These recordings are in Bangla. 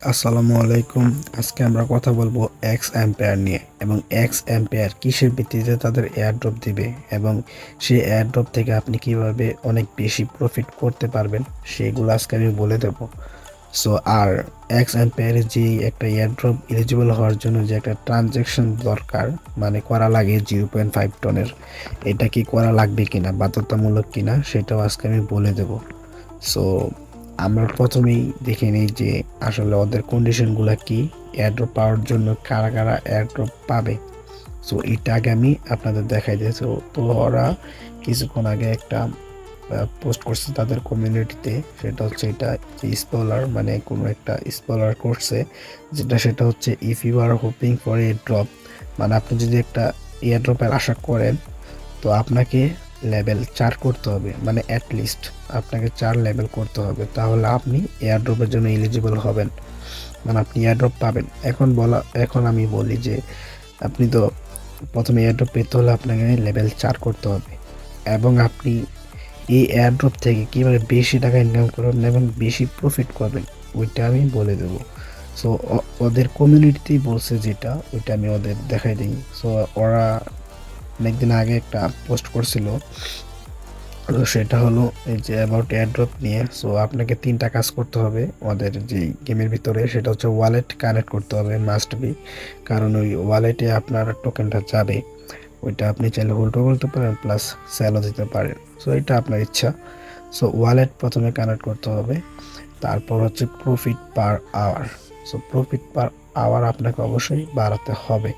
আসসালামু আলাইকুম। আজকে আমরা কথা বলব এক্স অ্যাম্পেয়ার নিয়ে এবং এক্স অ্যাম্পেয়ার কিসের ভিত্তিতে তাদের এয়ারড্রপ দিবে এবং সেই এয়ারড্রপ থেকে আপনি কীভাবে অনেক বেশি প্রফিট করতে পারবেন সেগুলো আজকে আমি বলে দেব। সো আর এক্স অ্যাম্পেয়ারের যে একটা এয়ারড্রপ এলিজিবল হওয়ার জন্য যে একটা ট্রানজ্যাকশন দরকার মানে করা লাগে জিরো পয়েন্ট ফাইভ টনের এটা কি করা লাগবে কিনা, বাধ্যতামূলক কিনা, সেটাও আজকে আমি বলে দেব। সো আমরা প্রথমেই দেখে নিই যে আসলে ওদের কন্ডিশনগুলো কি এয়ারড্রপ পাওয়ার জন্য কারা কারা এয়ারড্রপ পাবে। সো এটা আগে আমি আপনাদের দেখাই দিয়েছি তো ওরা কিছুক্ষণ আগে একটা পোস্ট করছে তাদের কমিউনিটিতে সেটা হচ্ছে এটা যে স্পলার মানে কোনো একটা স্পলার করছে, যেটা সেটা হচ্ছে if you are hoping for a drop মানে আপনি যদি একটা এয়ারড্রপের আশা করেন, তো আপনাকে লেভেল চার করতে হবে মানে অ্যাটলিস্ট আপনাকে চার লেভেল করতে হবে, তাহলে আপনি এয়ারড্রপের জন্য এলিজিবল হবেন। মানে আপনি এয়ারড্রপ পাবেন। এখন বলা, এখন আমি বলি যে আপনি তো প্রথমে এয়ারড্রপ পেতে হলে আপনাকে লেভেল চার করতে হবে, এবং আপনি এই এয়ারড্রপ থেকে কীভাবে বেশি টাকা ইনকাম করবেন এবং বেশি প্রফিট করবেন, ওইটা আমি বলে দেবো। সো ওদের কমিউনিটিতেই বলছে যেটা, ওইটা আমি ওদের দেখাই দিই। সো ওরা অনেকদিন আগে একটা পোস্ট করছিল। তো সেটা হলো এই যে অ্যাবাউট এয়ারড্রপ নিয়ে। সো আপনাকে তিনটা কাজ করতে হবে আমাদের যে গেমের ভিতরে। সেটা হচ্ছে ওয়ালেট কানেক্ট করতে হবে মাস্ট বি কারণ ওই ওয়ালেটে আপনার টোকেনটা যাবে। ওইটা আপনি চাইলে হোল্ডও করতে পারেন প্লাস সেলও দিতে পারেন। সো এটা আপনার ইচ্ছা। সো ওয়ালেট প্রথমে কানেক্ট করতে হবে। তারপর হচ্ছে profit per hour so profit per hour আপনাকে অবশ্যই বাড়াতে হবে।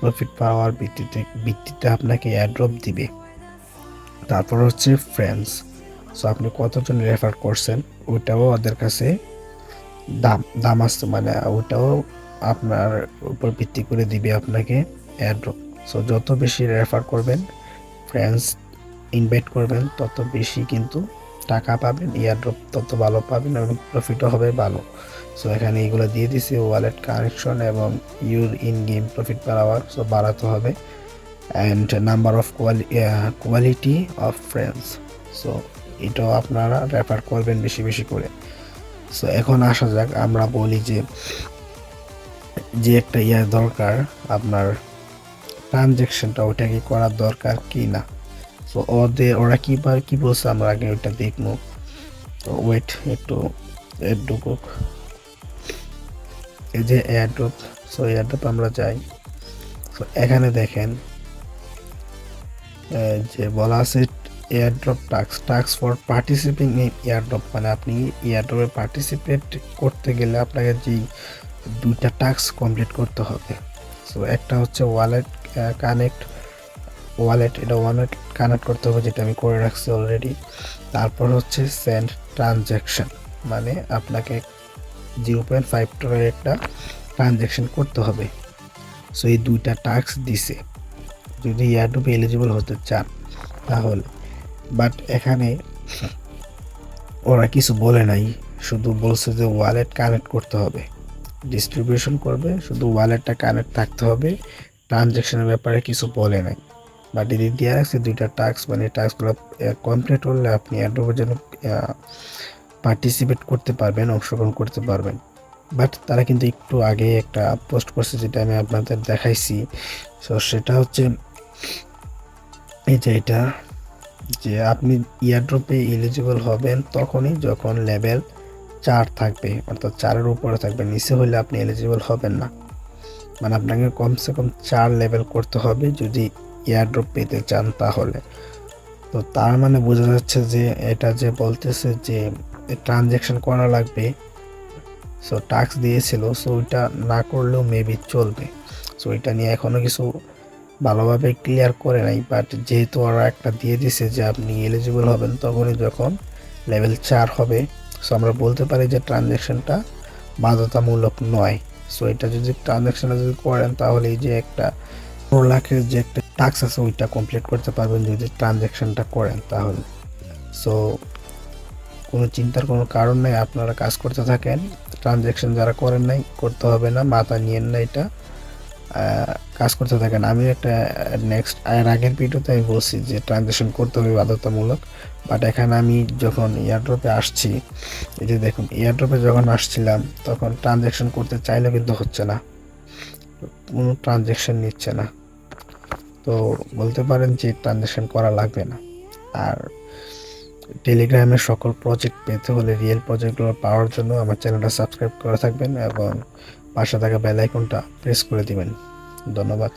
প্রফিট পাওয়ার ভিত্তিতে ভিত্তিতে আপনাকে এয়ারড্রপ দিবে। তারপর হচ্ছে ফ্রেন্ডস সো আপনি কতজন রেফার করছেন, ওইটাও ওদের কাছে দাম দাম আসছে মানে ওইটাও আপনার উপর ভিত্তি করে দিবে আপনাকে এয়ারড্রপ সো যত বেশি রেফার করবেন ফ্রেন্ডস ইনভাইট করবেন, তত বেশি কিন্তু টাকা পাবেন এয়ারড্রপ তত ভালো পাবেন এবং প্রফিটও হবে ভালো। সো এখানে এগুলো দিয়ে দিছি ওয়ালেট কানেকশন এবং your in game profit per hour so বাড়াতে হবে। And number of quali quality of friends so এটাও আপনারা রেফার করবেন বেশি বেশি করে। সো এখন আসা যাক, আমরা বলি যে যে একটা ইয়া দরকার, আপনার ট্রানজ্যাকশনটা ওটা কি করার দরকার কি না? সো ওদের ওরা কি বার কি বলছে আমরা আগে ওইটা দেখব তো ওয়েট একটু ঢুকুক এই যে এয়ারড্রপ সো এয়ারড্রপ আমরা যাই। সো এখানে দেখেন যে বলা আছে airdrop tasks tasks for participating in airdrop মানে আপনি এয়ারড্রপে পার্টিসিপেট করতে গেলে আপনাকে যেই দুইটা টাস্ক কমপ্লিট করতে হবে। সো একটা হচ্ছে ওয়ালেট কানেক্ট ওয়ালেট এটা ওয়ালেট কানেক্ট করতে হবে যেটা আমি করে রাখছি অলরেডি তারপর হচ্ছে সেন্ড ট্রানজ্যাকশন মানে আপনাকে জিরো পয়েন্ট ফাইভ টনের একটা ট্রানজ্যাকশন করতে হবে। সো এই দুইটা টাস্ক দিছে। যদি ইয়ারডুপে এলিজিবল হতে চান, তাহলে। বাট এখানে ওরা কিছু বলে নাই, শুধু বলছে যে ওয়ালেট কানেক্ট করতে হবে। ডিস্ট্রিবিউশন করবে, শুধু ওয়ালেটটা কানেক্ট থাকতে হবে। ট্রানজ্যাকশনের ব্যাপারে কিছু বলে নাই। বাট এদিক দিয়ে রাখছে, দুইটা টাস্ক মানে টাস্কগুলো কমপ্লিট হলে আপনি অ্যাড্রোপের জন্য পার্টিসিপেট করতে পারবেন, অংশগ্রহণ করতে পারবেন। বাট তারা কিন্তু একটু আগে একটা পোস্ট করছে যেটা আমি আপনাদের দেখাইছি। সো সেটা হচ্ছে, এই যে এটা, যে আপনি ইয়ারড্রপে এলিজিবল হবেন তখনই যখন লেভেল চার থাকবে, অর্থাৎ চারের উপরে থাকবে, নিচে হলে আপনি এলিজিবল হবেন না। মানে আপনাকে কমসে কম চার লেভেল করতে হবে, যদি ইয়ারড্রপ পেতে চান তাহলে। তো তার মানে বোঝা যাচ্ছে যে এটা যে বলতেছে যে ট্রানজ্যাকশন করা লাগবে সো টাস্ক দিয়েছিল সো ওইটা না করলেও মেবি চলবে। সো এটা নিয়ে এখনও কিছু ভালোভাবে ক্লিয়ার করে নাই বাট যেহেতু ওরা একটা দিয়ে দিছে যে আপনি এলিজিবল হবেন, তখনই যখন লেভেল চার হবে সো আমরা বলতে পারি যে ট্রানজ্যাকশনটা বাধ্যতামূলক নয়। সো এটা যদি ট্রানজ্যাকশনটা যদি করেন, তাহলে এই যে একটা পনেরো লাখের যে একটা টাস্ক আছে, ওইটা কমপ্লিট করতে পারবেন যদি ট্রানজ্যাকশনটা করেন তাহলে। সো কোনো চিন্তার কোনো কারণ নেই, আপনারা কাজ করতে থাকেন। ট্রানজ্যাকশন যারা করেন নাই, করতে হবে না, মাথা নিয়েন না এটা। কাজ করতে থাকেন। আমি একটা নেক্সট এর আগের ভিডিওতে আমি বলছি যে ট্রানজেকশন করতে হবে বাধ্যতামূলক। বাট এখানে আমি যখন এয়ারড্রপে আসছি, এই যে দেখুন এয়ারড্রপে যখন আসছিলাম, তখন ট্রানজেকশন করতে চাইলেও কিন্তু হচ্ছে না। কোনো ট্রানজেকশন নিচ্ছে না। তো বলতে পারেন যে ট্রানজ্যাকশন করা লাগবে না। আর টেলিগ্রামের সকল প্রজেক্ট পেতে হলে রিয়েল প্রজেক্টগুলো পাওয়ার জন্য আমার চ্যানেলটা সাবস্ক্রাইব করে থাকবেন এবং পাশে থাকা বেল আইকনটা প্রেস করে দিবেন। ধন্যবাদ।